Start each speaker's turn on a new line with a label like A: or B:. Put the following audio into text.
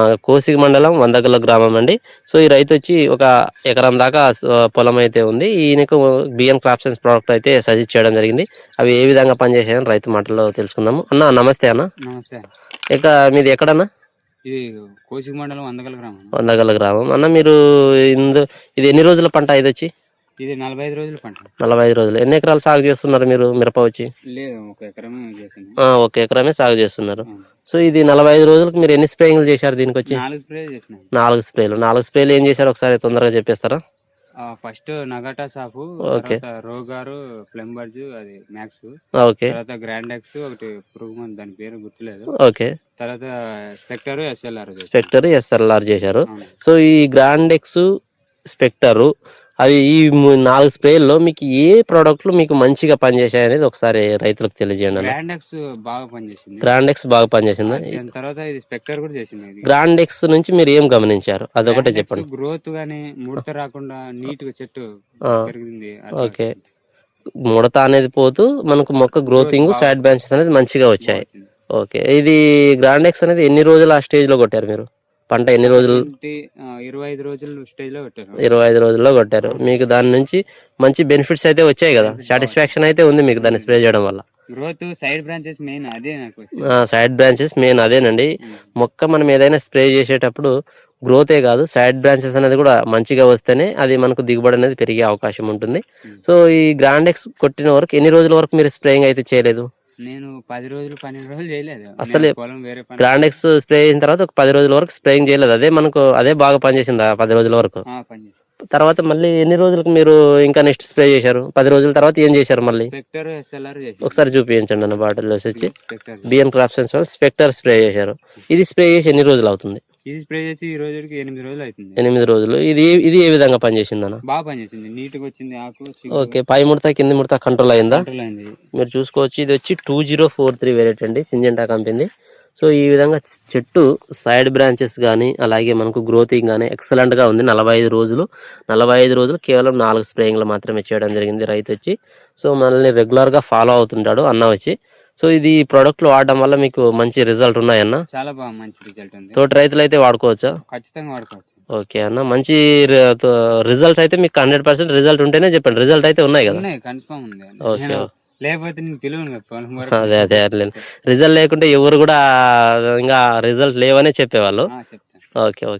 A: ఆ, కోసిగి మండలం వందగల గ్రామం అండి. సో ఈ రైతు వచ్చి ఒక ఎకరం దాకా పొలం అయితే ఉంది. ఈయనకు బిఎన్ క్రాప్సన్స్ ప్రోడక్ట్ అయితే సజెస్ట్ చేయడం జరిగింది. అవి ఏ విధంగా పనిచేసాయని రైతు మాటల్లో తెలుసుకుందాము. అన్న నమస్తే అన్న.
B: నమస్తే
A: ఇక మీది ఎక్కడన్నా?
B: ఇది కోసిక మండలం వందగల గ్రామం.
A: వందగల గ్రామం. అన్న మీరు ఇందు ఇది ఎన్ని రోజుల పంట ఇది వచ్చి?
B: ఇది నలభై ఐదు రోజుల పంట.
A: నలభై ఐదు రోజులు. ఎన్ని ఎకరాలు సాగు చేస్తున్నారు మీరు మిరప వచ్చి?
B: లేదు ఒక ఎకరమే చేసింది
A: ఒక ఎకరమే సాగు చేస్తున్నారు. సో ఇది నలభై ఐదు రోజులకు మీరు ఎన్ని స్ప్రేయింగ్లు చేశారు దీనికి వచ్చి
B: నాలుగు స్ప్రే చేసినాం.
A: నాలుగు స్ప్రేలు. నాలుగు స్ప్రేలు ఏం చేశారు? ఒకసారి తొందరగా చెప్పేస్తారా?
B: ఫస్ట్ నగాటా సాఫ్ రోగారు ప్లంబర్జ్ అది మ్యాక్స్ తర్వాత గ్రాండెక్స్ ఒకటి పురుగు దాని పేరు గుర్తులేదు.
A: ఓకే.
B: తర్వాత స్పెక్టర్ ఎస్ఎల్ఆర్
A: స్పెక్టర్ ఎస్ఆర్ఆర్ చేశారు. సో ఈ గ్రాండెక్స్ స్పెక్టర్ అవి ఈ నాలుగు స్ప్రేల్లో మీకు ఏ ప్రోడక్ట్లు మీకు మంచిగా పనిచేసాయి అనేది ఒకసారి రైతులకు తెలియజేయండి
B: గ్రాండెక్స్ బాగా పనిచేసింది.
A: గ్రాండెక్స్ బాగా పనిచేసిందా?
B: తర్వాత ఇది స్పెక్టర్ కూడా చేసింది
A: గ్రాండెక్స్ నుంచి మీరు ఏం గమనించారు? అదొకటే చెప్పండి.
B: గ్రోత్ గానీ ముడత రాకుండా నీట్గా చెట్టు
A: ఓకే. ముడత అనేది పోతూ మనకు మొక్క గ్రోతింగ్ సైడ్ బ్రాంచెస్ అనేది మంచిగా వచ్చాయి. ఓకే. ఇది గ్రాండెక్స్ అనేది ఎన్ని రోజులు ఆ స్టేజ్లో కొట్టారు మీరు? పంట ఎన్ని రోజులు?
B: ఇరవై ఐదు రోజులు స్టేజ్లో పెట్టారు.
A: ఇరవై ఐదు రోజుల్లో కొట్టారు. మీకు దాని నుంచి మంచి బెనిఫిట్స్ అయితే వచ్చాయి కదా? సాటిస్ఫాక్షన్ అయితే ఉంది మీకు దాన్ని స్ప్రే చేయడం వల్ల.
B: గ్రోత్ సైడ్ బ్రాంచెస్ మెయిన్ అదే నాకు
A: సైడ్ బ్రాంచెస్ మెయిన్ అదేనండి. మొక్క మనం ఏదైనా స్ప్రే చేసేటప్పుడు గ్రోతే కాదు సైడ్ బ్రాంచెస్ అనేది కూడా మంచిగా వస్తేనే అది మనకు దిగుబడి అనేది పెరిగే అవకాశం ఉంటుంది. సో ఈ గ్రాండెక్స్ కొట్టిన వరకు ఎన్ని రోజుల వరకు మీరు స్ప్రేయింగ్ అయితే చేయలేదు?
B: నేను పది రోజులు పన్నెండు రోజులు చేయలేదు.
A: అసలే
B: వేరే పని
A: గ్రాండెక్స్ స్ప్రే చేసిన తర్వాత ఒక పది రోజుల వరకు స్ప్రేయింగ్ చేయలేదు. అదే మనకు అదే బాగా పనిచేసింది ఆ పది రోజుల వరకు. తర్వాత మళ్ళీ ఎన్ని రోజులకు మీరు ఇంకా నెక్స్ట్ స్ప్రే చేశారు? పది రోజుల తర్వాత ఏం చేశారు మళ్ళీ?
B: స్పెక్టర్ ఎస్ఎల్ఆర్ చేసి
A: ఒకసారి చూపించండి అన్న బాటిల్ వచ్చి క్రాప్సన్స్ వాళ్ళు స్పెక్టర్ స్ప్రే చేశారు. ఇది స్ప్రే చేసి ఎన్ని రోజులు అవుతుంది?
B: ఇది స్ప్రే చేసి ఈ రోజుకి ఎనిమిది రోజులు అవుతుంది.
A: ఎనిమిది రోజులు. ఇది ఇది ఏ విధంగా పనిచేసింది అన్న
B: బాగా పని చేసింది నీట్గా వచ్చింది ఆకు
A: ఓకే పై ముడత కింది ముడత కంట్రోల్ అయిందా? మీరు చూసుకోవచ్చు ఇది వచ్చి two zero four three variety అండి సింజెంటా కంపెనీ సో ఈ విధంగా చెట్టు సైడ్ బ్రాంచెస్ కానీ అలాగే మనకు గ్రోతింగ్ కానీ ఎక్సలెంట్గా ఉంది. నలభై ఐదు రోజులు నలభై ఐదు రోజులు కేవలం నాలుగు స్ప్రేయింగ్లు మాత్రమే చేయడం జరిగింది రైతు వచ్చి. సో మనల్ని రెగ్యులర్గా ఫాలో అవుతుంటాడు అన్న వచ్చి. సో ఇది ప్రోడక్ట్లు వాడడం వల్ల మీకు మంచి రిజల్ట్ ఉన్నాయన్న?
B: చాలా బాగా మంచి రిజల్ట్ ఉంది.
A: తోటి రైతులు అయితే వాడుకోవచ్చా?
B: ఖచ్చితంగా వాడుకోవచ్చు.
A: ఓకే అన్న మంచి రిజల్ట్ అయితే మీకు హండ్రెడ్ పర్సెంట్ రిజల్ట్ ఉంటేనే చెప్పండి. రిజల్ట్ అయితే ఉన్నాయి కదా?
B: కన్ఫర్మ్ ఉంది.
A: ఓకే.
B: లేకపోతే నేను పిలువను.
A: అదే అదే అట్లే రిజల్ట్ లేకుంటే ఎవరు కూడా ఇంకా రిజల్ట్ లేవనే చెప్పేవాళ్ళు. Okay okay.